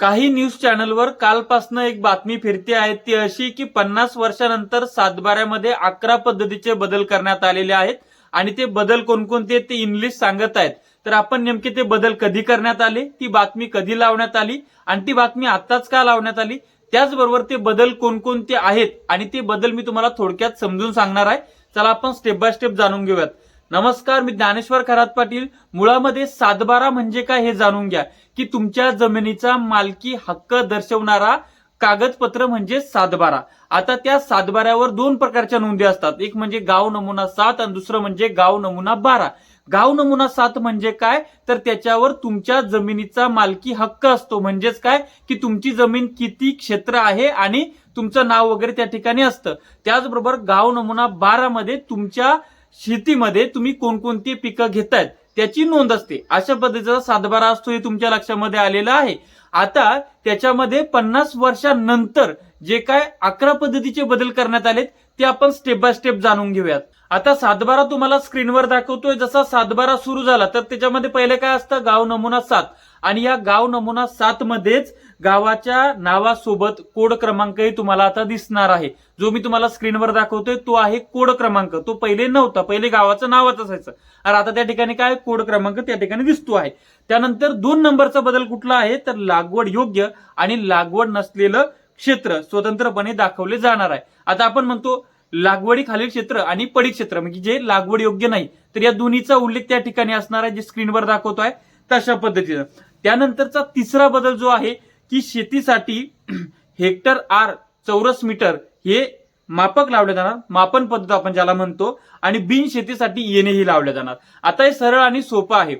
काही न्यूज चॅनलवर कालपासनं एक बातमी फिरते आहे ती अशी की पन्नास वर्षानंतर सातबाऱ्यामध्ये अकरा पद्धतीचे बदल करण्यात आलेले आहेत. आणि ते बदल कोणकोणते ते इंग्लिश सांगत आहेत. तर आपण नेमके ते बदल कधी करण्यात आले ती बातमी कधी लावण्यात आली आणि ती बातमी आत्ताच का लावण्यात आली त्याचबरोबर ते बदल कोणकोणते आहेत आणि ते बदल मी तुम्हाला थोडक्यात समजून सांगणार आहे. चला आपण स्टेप बाय स्टेप जाणून घेऊयात. नमस्कार मी ज्ञानेश्वर खरात पाटील. मुळामध्ये सातबारा म्हणजे काय हे जाणून घ्या. की तुमच्या जमिनीचा मालकी हक्क दर्शवणारा कागदपत्र म्हणजे सातबारा. आता त्या सातबाऱ्यावर दोन प्रकारच्या नोंदी असतात. एक म्हणजे गाव नमुना सात आणि दुसरं म्हणजे गाव नमुना बारा. गाव नमुना सात म्हणजे काय? तर त्याच्यावर तुमच्या जमिनीचा मालकी हक्क असतो. म्हणजेच काय? की तुमची जमीन किती क्षेत्र आहे आणि तुमचं नाव वगैरे त्या ठिकाणी असतं. त्याचबरोबर गाव नमुना बारा मध्ये तुमच्या शेतीमध्ये तुम्ही कोणकोणती पिकं घेतायत? त्याची नोंद असते. अशा पद्धतीचा सातबारा असतो हे तुमच्या लक्षामध्ये आलेला आहे. आता त्याच्यामध्ये पन्नास वर्षांनंतर जे काय अकरा पद्धतीचे बदल करण्यात आलेत ते आपण स्टेप बाय स्टेप जाणून घेऊयात. आता सातबारा तुम्हाला स्क्रीनवर दाखवतोय. जसा सातबारा सुरू झाला तर त्याच्यामध्ये पहिले काय असतं? गाव नमुना सात. आणि या गाव नमुना सात मध्येच गावाच्या नावासोबत कोड क्रमांकही तुम्हाला आता दिसणार आहे. जो मी तुम्हाला स्क्रीनवर दाखवतोय तो आहे कोड क्रमांक. तो पहिले नव्हता पहिले गावाचं नावच असायचं. आणि आता त्या ठिकाणी काय कोड क्रमांक त्या ठिकाणी दिसतो आहे. त्यानंतर दोन नंबरचा बदल कुठला आहे? तर लागवड योग्य आणि लागवड नसलेलं क्षेत्र स्वतंत्रपणे दाखवले जाणार आहे. आता आपण म्हणतो लागवडीखालील क्षेत्र आणि पडी क्षेत्र म्हणजे जे लागवड योग्य नाही तर या दोन्हीचा उल्लेख त्या ठिकाणी असणार आहे जे स्क्रीनवर दाखवतो आहे तशा पद्धतीनं. त्यानंतरचा तिसरा बदल जो आहे की शेतीसाठी हेक्टर आर चौरस मीटर हे मापक लावले जाणार. मापन पद्धत आपण ज्याला म्हणतो आणि बिन शेतीसाठी येणेही लावले जाणार. आता हे सरळ आणि सोपं आहे.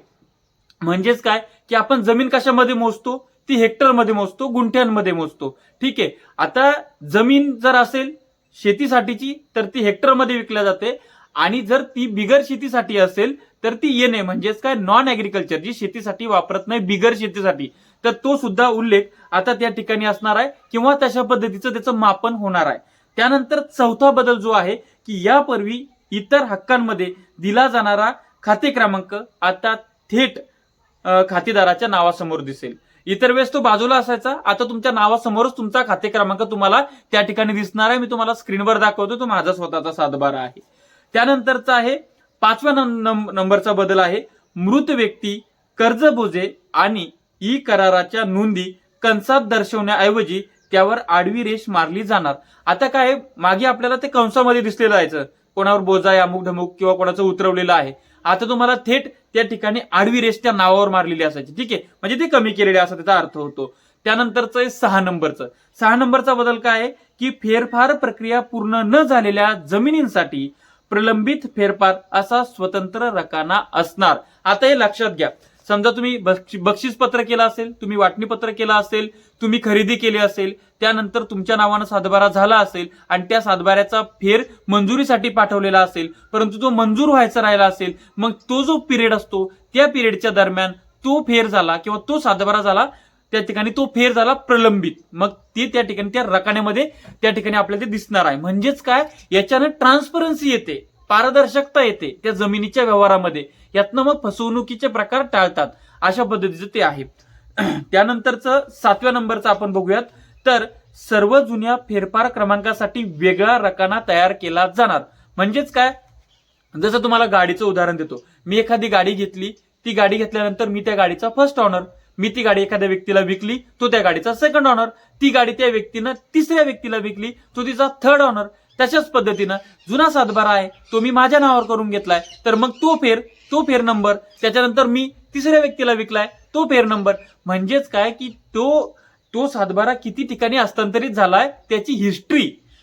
म्हणजेच काय? की आपण जमीन कशामध्ये मोजतो? ती हेक्टरमध्ये मोजतो गुंठ्यांमध्ये मोजतो. ठीक आहे? आता जमीन जर असेल शेतीसाठीची तर ती हेक्टरमध्ये विकल्या जाते. आणि जर ती बिगर शेतीसाठी असेल तर ती येणे म्हणजेच काय? नॉन ऍग्रिकल्चर जी शेतीसाठी वापरत नाही बिगर शेतीसाठी. तर तो सुद्धा उल्लेख आता त्या ठिकाणी असणार आहे किंवा तशा पद्धतीचं त्याचं मापन होणार आहे. त्यानंतर चौथा बदल जो आहे की यापूर्वी इतर हक्कांमध्ये दिला जाणारा खाते क्रमांक आता थेट खातेदाराच्या नावासमोर दिसेल. इतर वेळेस तो बाजूला असायचा. आता तुमच्या नावासमोरच तुमचा खाते क्रमांक तुम्हाला त्या ठिकाणी दिसणार आहे. मी तुम्हाला स्क्रीनवर दाखवतो. तो माझा स्वतःचा सातबारा आहे. त्यानंतरचा आहे पाचव्या नं- नंबरचा बदल आहे. मृत व्यक्ती कर्ज बोजे आणि ई कराराच्या नोंदी कंसात दर्शवण्याऐवजी त्यावर आडवी रेष मारली जाणार. आता काय आहे, मागे आपल्याला ते कंसामध्ये दिसलेलं आहे कोणावर बोजा आहे अमुक ढमुक किंवा कोणाचं उतरवलेलं आहे. आता तुम्हाला थेट त्या ठिकाणी आडवी रेष त्या नावावर मारलेली असायची. ठीक आहे? म्हणजे ते कमी केलेले असा त्याचा अर्थ होतो. त्यानंतरचं आहे सहा नंबरचं. सहा नंबरचा बदल काय आहे? की फेरफार प्रक्रिया पूर्ण न झालेल्या जमिनींसाठी प्रलंबित फेरफार असा स्वतंत्र रकाना असणार. आता हे लक्षात घ्या. समजा तुम्ही बक्षी- बक्षीस पत्र केलं असेल तुम्ही वाटणी पत्र केलं असेल तुम्ही खरेदी केली असेल त्यानंतर तुमच्या नावानं सातबारा झाला असेल आणि त्या सातबाऱ्याचा फेर मंजुरीसाठी पाठवलेला असेल परंतु तो मंजूर व्हायचा राहिला असेल मग तो जो पिरियड असतो त्या पिरियडच्या दरम्यान तो फेर झाला किंवा तो सातबारा झाला त्या ठिकाणी तो फेर झाला प्रलंबित. मग ते त्या ठिकाणी त्या रकान्यामध्ये त्या ठिकाणी आपल्याला ते दिसणार आहे. म्हणजेच काय? याच्यानं ट्रान्सपरन्सी येते पारदर्शकता येते त्या जमिनीच्या व्यवहारामध्ये. यातनं मग फसवणुकीचे प्रकार टाळतात. अशा पद्धतीचं ते आहे. त्यानंतरचं सातव्या नंबरचं आपण बघूयात. तर सर्व जुन्या फेरफार क्रमांकासाठी वेगळा रकाना तयार केला जाणार. म्हणजेच काय? जसं तुम्हाला गाडीचं उदाहरण देतो. मी एखादी गाडी घेतली. ती गाडी घेतल्यानंतर मी त्या गाडीचा फर्स्ट ऑनर मी ती गाडी एखाद्या व्यक्तीला विकली तो त्या गाडीचा सेकंड ऑनर ती गाडी त्या व्यक्तीनं तिसऱ्या व्यक्तीला विकली तो तिचा थर्ड ऑनर तशाच पद्धतीनं जुना सातबारा आहे तो मी माझ्या नावावर करून घेतलाय. तर मग तो फेर तो फेर नंबर त्याच्यानंतर मी तिसऱ्या व्यक्तीला विकलाय तो फेर नंबर म्हणजेच काय की तो तो सातबारा किती ठिकाणी हस्तांतरित झालाय त्याची हिस्ट्री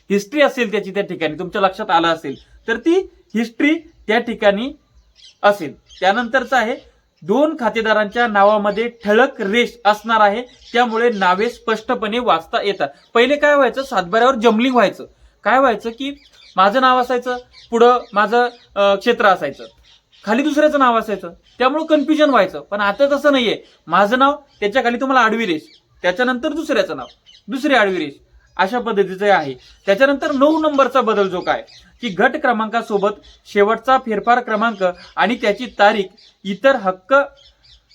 हिस्ट्री असेल त्याची त्या ठिकाणी तुमच्या लक्षात आलं असेल. तर ती हिस्ट्री त्या ठिकाणी असेल. त्यानंतरचं आहे दोन खातेदारांच्या नावामध्ये ठळक रेष असणार आहे. त्यामुळे नावे स्पष्टपणे वाचता येतात. पहिले काय व्हायचं? सातबाऱ्यावर जमलिंग व्हायचं. काय व्हायचं की माझं नाव असायचं पुढं माझं क्षेत्र असायचं. खाली दुसऱ्याचं नाव असायचं. त्यामुळं कन्फ्युजन व्हायचं. पण आता तसं नाहीये. माझं नाव त्याच्याखाली तुम्हाला आडवी रेष. त्याच्यानंतर दुसऱ्याचं नाव. दुसरी आडवी रेष. अशा पद्धतीचं आहे. त्याच्यानंतर नऊ नंबरचा बदल जो काय? की गट क्रमांकासोबत शेवटचा फेरफार क्रमांक आणि त्याची तारीख इतर हक्क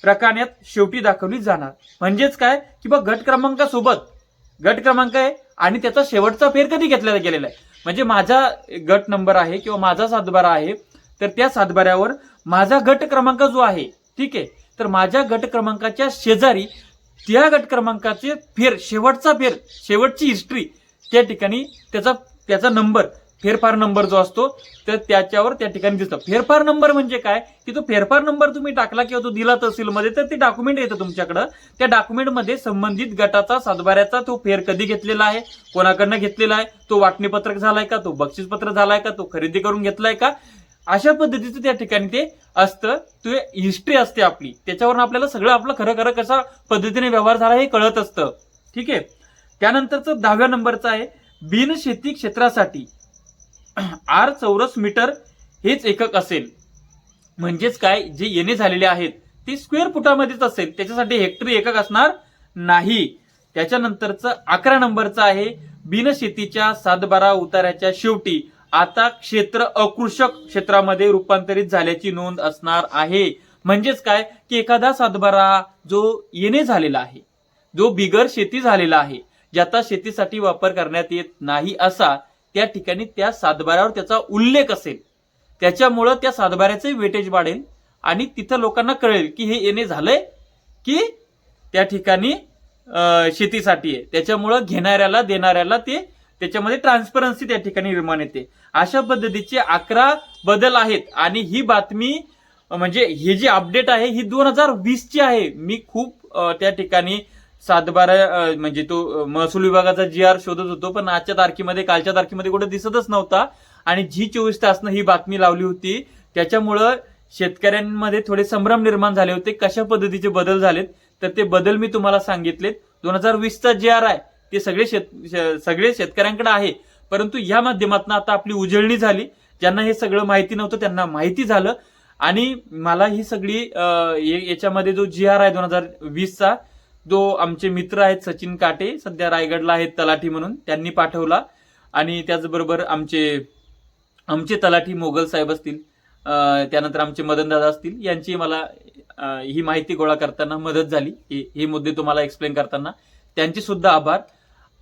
रकान्यात शेवटी दाखवली जाणार. म्हणजेच काय? की बा गट क्रमांकासोबत गट क्रमांक आहे आणि त्याचा शेवटचा फेर कधी घेतला गेलेला आहे? म्हणजे माझा गट नंबर आहे किंवा माझा सातबारा आहे तर त्या सातबाऱ्यावर माझा गट क्रमांक जो आहे ठीक आहे? तर माझ्या गट क्रमांकाच्या शेजारी त्या गट क्रमांकाचे फेर शेवटचा फेर शेवटची हिस्ट्री त्या ठिकाणी त्याचा त्याचा नंबर फेरफार नंबर जो असतो तर त्याच्यावर त्या ठिकाणी दिसतो. फेरफार नंबर म्हणजे काय? की तो फेरफार नंबर तुम्ही टाकला किंवा तो दिला तहसीलमध्ये तर ते डॉक्युमेंट येतं तुमच्याकडं. त्या डॉक्युमेंटमध्ये संबंधित गटाचा सातबाऱ्याचा तो फेर कधी घेतलेला आहे? कोणाकडनं घेतलेला आहे? तो वाटणीपत्रक झालाय का? तो बक्षीसपत्र झालाय का? तो खरेदी करून घेतलाय का? अशा पद्धतीचं त्या ठिकाणी ते असतं. ते हिस्ट्री असते आपली. त्याच्यावरून आपल्याला सगळं आपलं खरं खरं कशा पद्धतीने व्यवहार झाला हे कळत असतं. ठीक आहे? त्यानंतरचं दहाव्या नंबरचं आहे बिनशेती क्षेत्रासाठी. आर चौरस मीटर हेच एकक असेल. म्हणजेच काय? जे येणे झालेले आहेत ते स्क्वेअर फुटामध्येच असेल. त्याच्यासाठी हेक्टरी एकक असणार नाही. त्याच्यानंतरचं अकरा नंबरचं आहे बिनशेतीच्या सातबारा उताऱ्याच्या शेवटी. आता क्षेत्र अकृषक क्षेत्रामध्ये रूपांतरित झाल्याची नोंद असणार आहे. म्हणजेच काय? की एखादा सातबारा जो येणे झालेला आहे जो बिगर शेती झालेला आहे ज्याचा शेतीसाठी वापर करण्यात येत नाही असा त्या ठिकाणी त्या सातबाऱ्यावर त्याचा उल्लेख असेल. त्याच्यामुळं त्या सातबाऱ्याचे वेटेज वाढेल आणि तिथं लोकांना कळेल की हे येणे झालंय की त्या ठिकाणी शेतीसाठी आहे. त्याच्यामुळं घेणाऱ्याला देणाऱ्याला ते त्याच्यामध्ये ट्रान्सपरन्सी त्या ठिकाणी निर्माण येते. अशा पद्धतीचे अकरा बदल आहेत आणि ही बातमी म्हणजे ही जी अपडेट आहे ही दोन हजार वीसची आहे. मी खूप त्या ठिकाणी सातबारा म्हणजे तो महसूल विभागाचा जी आर शोधत होतो पण आजच्या तारखेमध्ये कालच्या तारखेमध्ये कुठे दिसतच नव्हता. आणि जी चोवीस तासनं ही बातमी लावली होती त्याच्यामुळं शेतकऱ्यांमध्ये थोडे संभ्रम निर्माण झाले होते. कशा पद्धतीचे बदल झालेत तर ते बदल मी तुम्हाला सांगितलेत. दोन हजार वीसचा जी आर आहे. ते सगळे शेत श- सगळे शेतकऱ्यांकडे आहे. परंतु या माध्यमातून आता आपली उजळणी झाली. ज्यांना हे सगळं माहिती नव्हतं त्यांना माहिती झालं. आणि मला ही सगळी याच्यामध्ये जो जी आर आहे दोन हजार वीसचा जो आमचे मित्र आहेत सचिन काटे सध्या रायगडला आहेत तलाठी म्हणून त्यांनी पाठवला. आणि त्याचबरोबर आमचे आमचे तलाठी मोगल साहेब असतील त्यानंतर आमचे मदनदादा असतील यांची मला ही माहिती गोळा करताना मदत झाली. हे हे मुद्दे तुम्हाला एक्सप्लेन करताना. त्यांचे सुद्धा आभार.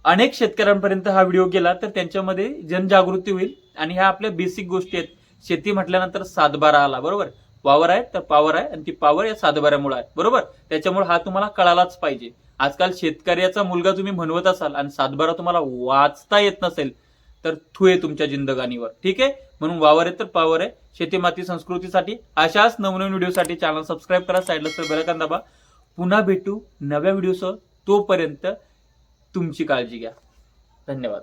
अनेक शेतकऱ्यांपर्यंत हा व्हिडिओ गेला तर त्यांच्यामध्ये जनजागृती होईल. आणि ह्या आपल्या बेसिक गोष्टी आहेत. शेती म्हटल्यानंतर सातबारा आला बरोबर? वावर आहे तर पावर आहे. आणि ती पावर या सातबाऱ्यामुळे आहे बरोबर? त्याच्यामुळे हा तुम्हाला कळालाच पाहिजे. आजकाल शेतकऱ्याचा मुलगा तुम्ही म्हणवत असाल आणि सातबारा तुम्हाला वाचता येत नसेल तर थुये तुमच्या जिंदगानीवर. ठीक आहे? म्हणून वावर आहे तर पावर आहे. शेती माती संस्कृतीसाठी अशाच नवनवीन व्हिडिओसाठी चॅनल सबस्क्राईब करा. साईडला सर बेलकन दाबा. पुन्हा भेटू नव्या व्हिडिओसह. तोपर्यंत तुमची काळजी घ्या. धन्यवाद.